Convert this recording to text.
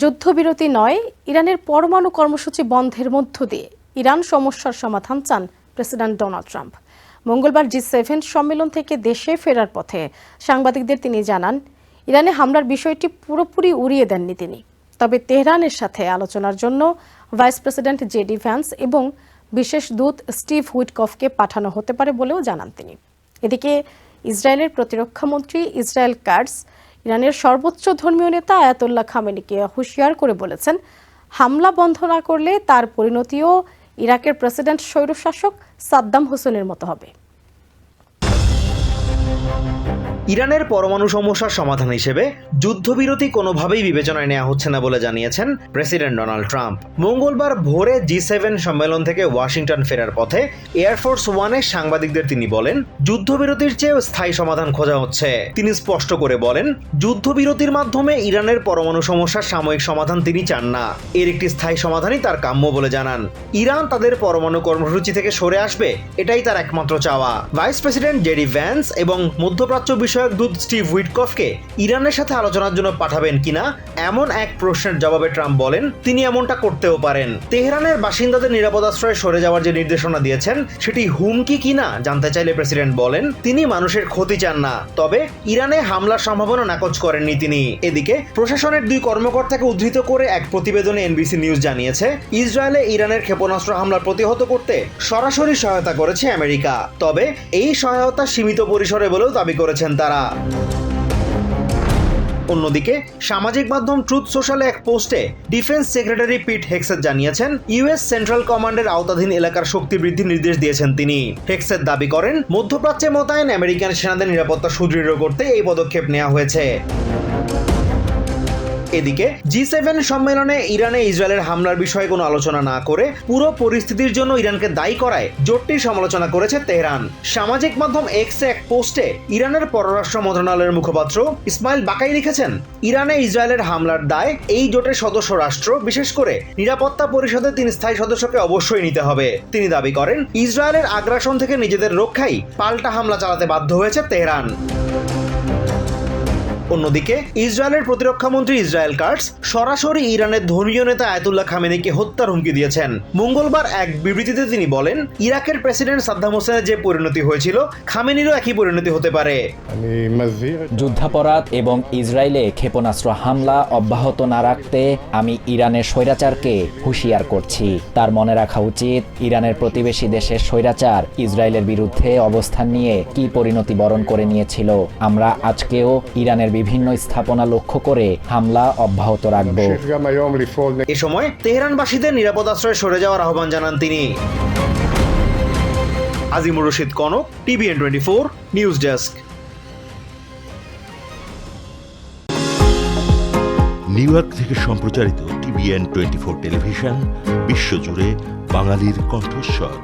যুদ্ধবিরতি নয়, ইরানের পরমাণু কর্মসূচি বন্ধের মধ্য দিয়ে ইরান সমস্যার সমাধান চান প্রেসিডেন্ট ডোনাল্ড ট্রাম্প। মঙ্গলবার জি সেভেন সম্মেলন থেকে দেশে ফেরার পথে সাংবাদিকদের তিনি জানান, ইরানে হামলার বিষয়টি পুরোপুরি উড়িয়ে দেননি তিনি। তবে তেহরানের সাথে আলোচনার জন্য ভাইস প্রেসিডেন্ট জেডি ভ্যান্স এবং বিশেষ দূত স্টিভ হুইটকফকে পাঠানো হতে পারে বলেও জানান তিনি। এদিকে ইসরায়েলের প্রতিরক্ষা মন্ত্রী ইসরায়েল কার্ডস ইরানের সর্বোচ্চ ধর্মীয় নেতা আয়াতুল্লাহ খামেনিকে হুঁশিয়ার করে বলেছেন, হামলা বন্ধ না করলে তার পরিণতিও ইরাকের প্রেসিডেন্ট, স্বৈরশাসক সাদ্দাম হোসেনের মতো হবে। ইরানের পরমাণু সমস্যার সমাধান হিসেবে যুদ্ধবিরতি কোনোভাবেই বিবেচনায় নেওয়া হচ্ছে না বলে জানিয়েছেন প্রেসিডেন্ট ডোনাল্ড ট্রাম্প। মঙ্গলবার ভোরে জি সেভেন সম্মেলন থেকে ওয়াশিংটন ফেরার পথে এয়ারফোর্স ওয়ানে সাংবাদিকদের তিনি বলেন, যুদ্ধবিরতির চেয়েও স্থায়ী সমাধান খোঁজা হচ্ছে। তিনি স্পষ্ট করে বলেন, যুদ্ধবিরতির মাধ্যমে ইরানের পরমাণু সমস্যার সাময়িক সমাধান তিনি চান না। এর একটি স্থায়ী সমাধানই তার কাম্য বলে জানান। ইরান তাদের পরমাণু কর্মসূচি থেকে সরে আসবে, এটাই তার একমাত্র চাওয়া। ভাইস প্রেসিডেন্ট জেডি ভ্যান্স এবং মধ্যপ্রাচ্য বিষয়ক দূত স্টিভ হুইটকফকে ইরানের সাথে আলোচনার জন্য পাঠাবেন কিনা, এমন এক প্রশ্নের জবাবে ট্রাম্প বলেন, তিনি এমনটা করতেও পারেন। তেহরানের বাসিন্দাদের নিরাপদ আশ্রয়ে সরে যাওয়ার যে নির্দেশনা দিয়েছেন, সেটি হুমকি কিনা জানতে চাইলে প্রেসিডেন্ট বলেন, তিনি মানুষের ক্ষতি চান না। তবে ইরানে হামলার সম্ভাবনা নাকচ করেননি তিনি। এদিকে, প্রশাসনের দুই কর্মকর্তাকে উদ্ধৃত করে এক প্রতিবেদনে এনবিসি নিউজ জানিয়েছে, ইসরায়েলে ইরানের ক্ষেপণাস্ত্র হামলা প্রতিহত করতে সরাসরি সহায়তা করেছে আমেরিকা। তবে, এই সহায়তা সীমিত পরিসরে বলেও দাবি করেছেন তারা। অন্যদিকে, সামাজিক মাধ্যম ট্রুথ সোশ্যালে এক পোস্টে ডিফেন্স সেক্রেটারি পিট হেক্সেট জানিয়েছেন ইউএস সেন্ট্রাল কমান্ডের আওতাধীন এলাকার শক্তি বৃদ্ধির নির্দেশ দিয়েছেন তিনি। হেক্সেট দাবি করেন, মধ্যপ্রাচ্যে মোতায়েন আমেরিকান সেনাদের নিরাপত্তা সুদৃঢ় করতে এই পদক্ষেপ নেওয়া হয়েছে। এদিকে জি সেভেন সম্মেলনে ইরানে ইসরায়েলের হামলার বিষয়ে কোনো আলোচনা না করে পুরো পরিস্থিতির জন্য ইরানকে দায়ী করায় জোটটির সমালোচনা করেছে তেহরান। সামাজিক মাধ্যম এক্সে এক পোস্টে ইরানের পররাষ্ট্র মন্ত্রণালয়ের মুখপাত্র ইসমাইল বাকাই লিখেছেন, ইরানে ইসরায়েলের হামলার দায় এই জোটের সদস্য রাষ্ট্র, বিশেষ করে নিরাপত্তা পরিষদে তিন স্থায়ী সদস্যকে অবশ্যই নিতে হবে। তিনি দাবি করেন, ইসরায়েলের আগ্রাসন থেকে নিজেদের রক্ষাই পাল্টা হামলা চালাতে বাধ্য হয়েছে তেহরান। অন্যদিকে ইসরায়েলের প্রতিরক্ষামন্ত্রী ইসরায়েল কার্স সরাসরি ইরানের ধর্মীয় নেতা আয়তুল্লাহ খামেনিকে হত্যার হুমকি দিয়েছেন। মঙ্গলবার এক বিবৃতিতে তিনি বলেন ইরাকের প্রেসিডেন্ট সাদ্দাম হোসেনের যে পরিণতি হয়েছিল খামেনিরও একই পরিণতি হতে পারে। যুদ্ধাপরাধ এবং ইসরায়েলে ক্ষেপণাস্ত্র হামলা অব্যাহত না রাখতে আমি ইরানের স্বৈরাচারকে হুঁশিয়ার করছি। তার মনে রাখা উচিত ইরানের প্রতিবেশী দেশের স্বৈরাচার ইসরায়েলের বিরুদ্ধে অবস্থান নিয়ে কি পরিণতি বরণ করে নিয়েছিল। আমরা আজকেও ইরানের বিভিন্ন স্থাপনা লক্ষ্য করে হামলা অব্যাহত রাখব। এ সময় তেহরানবাসীদের নিরাপদ আশ্রয়ে সরে যাওয়ার আহ্বান জানান তিনি। Azimur Rashid Kanak TVN twenty four news desk. New York থেকে সম্প্রচারিত টিভিএন টোয়েন্টি ফোর টেলিভিশন বিশ্বজুড়ে বাঙালির কণ্ঠস্বর।